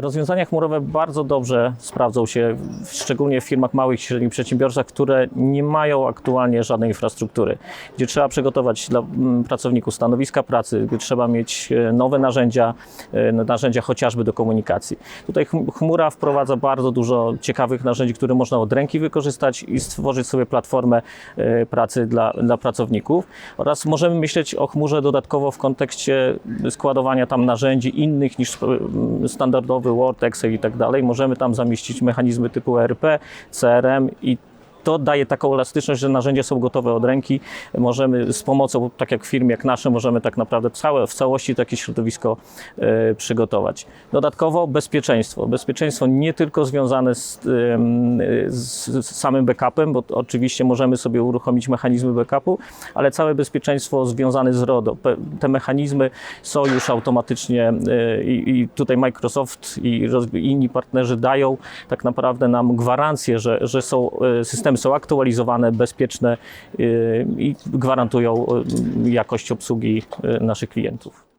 Rozwiązania chmurowe bardzo dobrze sprawdzą się, szczególnie w firmach małych i średnich przedsiębiorstwach, które nie mają aktualnie żadnej infrastruktury, gdzie trzeba przygotować dla mm, pracowników stanowiska pracy, gdzie trzeba mieć e, nowe narzędzia, e, narzędzia chociażby do komunikacji. Tutaj chm- chmura wprowadza bardzo dużo ciekawych narzędzi, które można od ręki wykorzystać i stworzyć sobie platformę e, pracy dla, dla pracowników. Oraz możemy myśleć o chmurze dodatkowo w kontekście składowania tam narzędzi innych niż e, standardowy Word, Excel i tak dalej. Możemy tam zamieścić mechanizmy typu ERP, CRM i to daje taką elastyczność, że narzędzia są gotowe od ręki. Możemy z pomocą, tak jak firm jak nasze, możemy tak naprawdę całe, w całości takie środowisko e, przygotować. Dodatkowo bezpieczeństwo. Bezpieczeństwo nie tylko związane z, z, samym backupem, bo oczywiście możemy sobie uruchomić mechanizmy backupu, ale całe bezpieczeństwo związane z RODO. Te mechanizmy są już automatycznie e, i, tutaj Microsoft i inni partnerzy dają tak naprawdę nam gwarancję, że, że są, e, systemy są aktualizowane, bezpieczne e, i gwarantują e, jakość obsługi e, naszych klientów.